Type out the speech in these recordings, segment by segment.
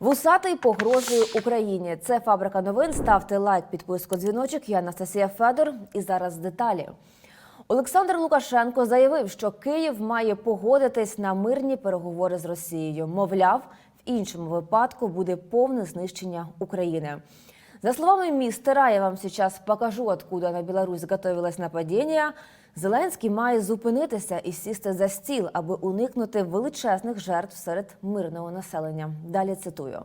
Вусатий погрожує Україні. Це фабрика новин. Ставте лайк, підписку, дзвіночок. Я Анастасія Федор. І зараз деталі. Олександр Лукашенко заявив, що Київ має погодитись на мирні переговори з Росією. Мовляв, в іншому випадку буде повне знищення України. За словами мистера, я вам сейчас покажу, откуда на Білорусь готовилось нападіння. Зеленський має зупинитися і сісти за стіл, аби уникнути величезних жертв серед мирного населення. Далі цитую.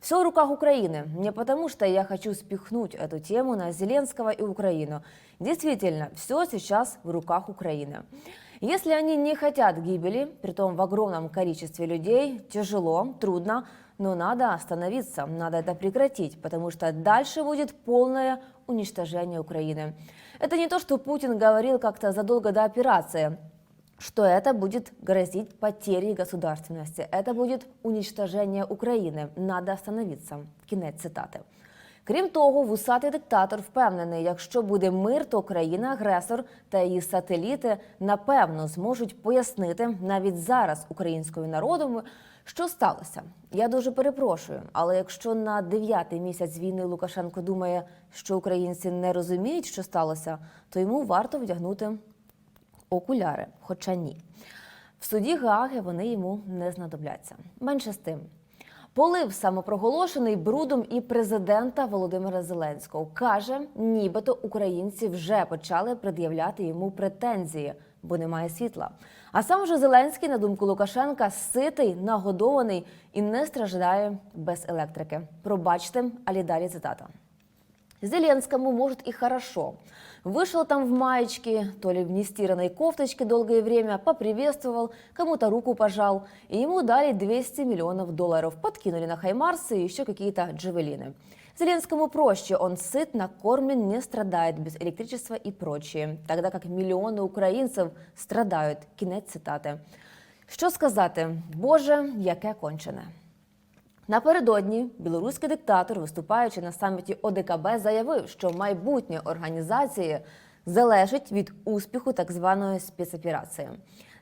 Все в руках Украины. Не потому, что я хочу спихнуть эту тему на Зеленского и Украину. Действительно, все сейчас в руках Украины. Если они не хотят гибели, притом в огромном количестве людей, тяжело, трудно, но надо остановиться, надо это прекратить, потому что дальше будет полное уничтожение Украины. Это не то, что Путин говорил как-то задолго до операции, что это будет грозить потерей государственности. Это будет уничтожение України. Надо остановиться. Кінець цитати. Крім того, вусатий диктатор впевнений, якщо буде мир, то країна-агресор та її сателіти напевно зможуть пояснити навіть зараз українською народом, що сталося. Я дуже перепрошую, але якщо на дев'ятий місяць війни Лукашенко думає, що українці не розуміють, що сталося, то йому варто вдягнути окуляри, хоча ні. В суді Гааги вони йому не знадобляться. Менше з тим. Полив самопроголошений брудом і президента Володимира Зеленського каже, нібито українці вже почали пред'являти йому претензії, бо немає світла. А сам же Зеленський, на думку Лукашенка, ситий, нагодований і не страждає без електрики. Пробачте, алі далі цитата. Зеленскому, может, и хорошо. Вышел там в маечке, то ли в нестиранной кофточке долгое время, поприветствовал, кому-то руку пожал, и ему дали 200 миллионов долларов, подкинули на Хаймарсы и еще какие-то джавелины. Зеленскому проще, он сыт, накормлен, не страдает без электричества и прочее, тогда как миллионы українців страдают. Кінець цитати. Що сказати? Боже, яке кончене. Напередодні білоруський диктатор, виступаючи на саміті ОДКБ, заявив, що майбутнє організації залежить від успіху так званої спецоперації.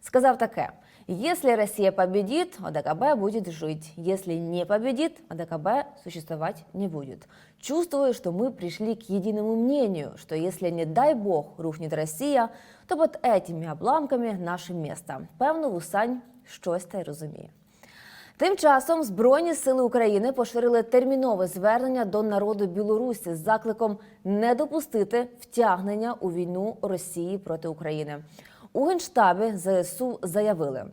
Сказав таке: «Если Россия победит, ОДКБ будет жить. Если не победит, ОДКБ существовать не будет. Чувствую, что мы пришли к единому мнению, что если, не дай бог, рухнет Россия, то под этими обламками наше место. Певно, Вусань щось та й розуміє. Тим часом Збройні сили України поширили термінове звернення до народу Білорусі з закликом не допустити втягнення у війну Росії проти України. У генштабі ЗСУ заявили,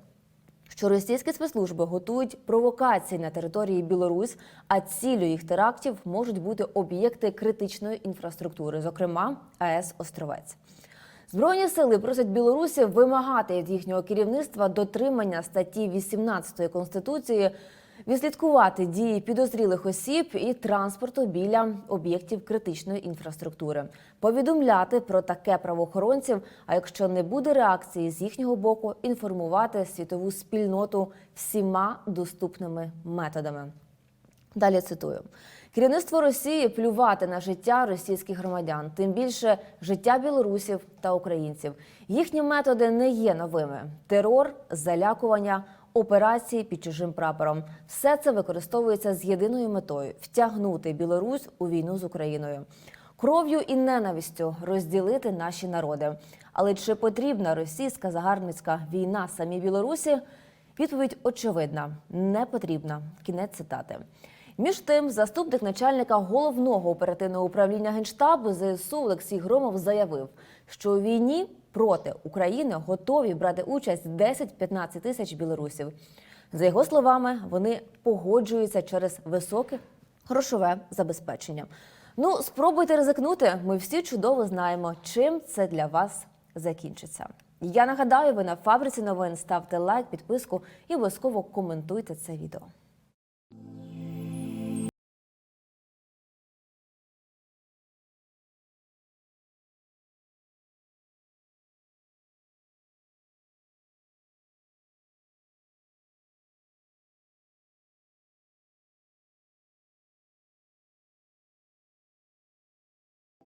що російські спецслужби готують провокації на території Білорусь, а ціллю їх терактів можуть бути об'єкти критичної інфраструктури, зокрема АЕС Островець. Збройні сили просять Білорусі вимагати від їхнього керівництва дотримання статті 18 конституції, відслідкувати дії підозрілих осіб і транспорту біля об'єктів критичної інфраструктури, повідомляти про таке правоохоронців. А якщо не буде реакції з їхнього боку, інформувати світову спільноту всіма доступними методами. Далі цитую: керівництво Росії плювати на життя російських громадян, тим більше життя білорусів та українців. Їхні методи не є новими: терор, залякування, операції під чужим прапором. Все це використовується з єдиною метою втягнути Білорусь у війну з Україною. Кров'ю і ненавистю розділити наші народи. Але чи потрібна російська загарбницька війна самій Білорусі? Відповідь очевидна: не потрібна. Кінець цитати. Між тим, заступник начальника головного оперативного управління генштабу ЗСУ Олексій Громов заявив, що у війні проти України готові брати участь 10-15 тисяч білорусів. За його словами, вони погоджуються через високе грошове забезпечення. Ну, спробуйте ризикнути. Ми всі чудово знаємо, чим це для вас закінчиться. Я нагадаю, ви на фабриці новин ставте лайк, підписку і обов'язково коментуйте це відео.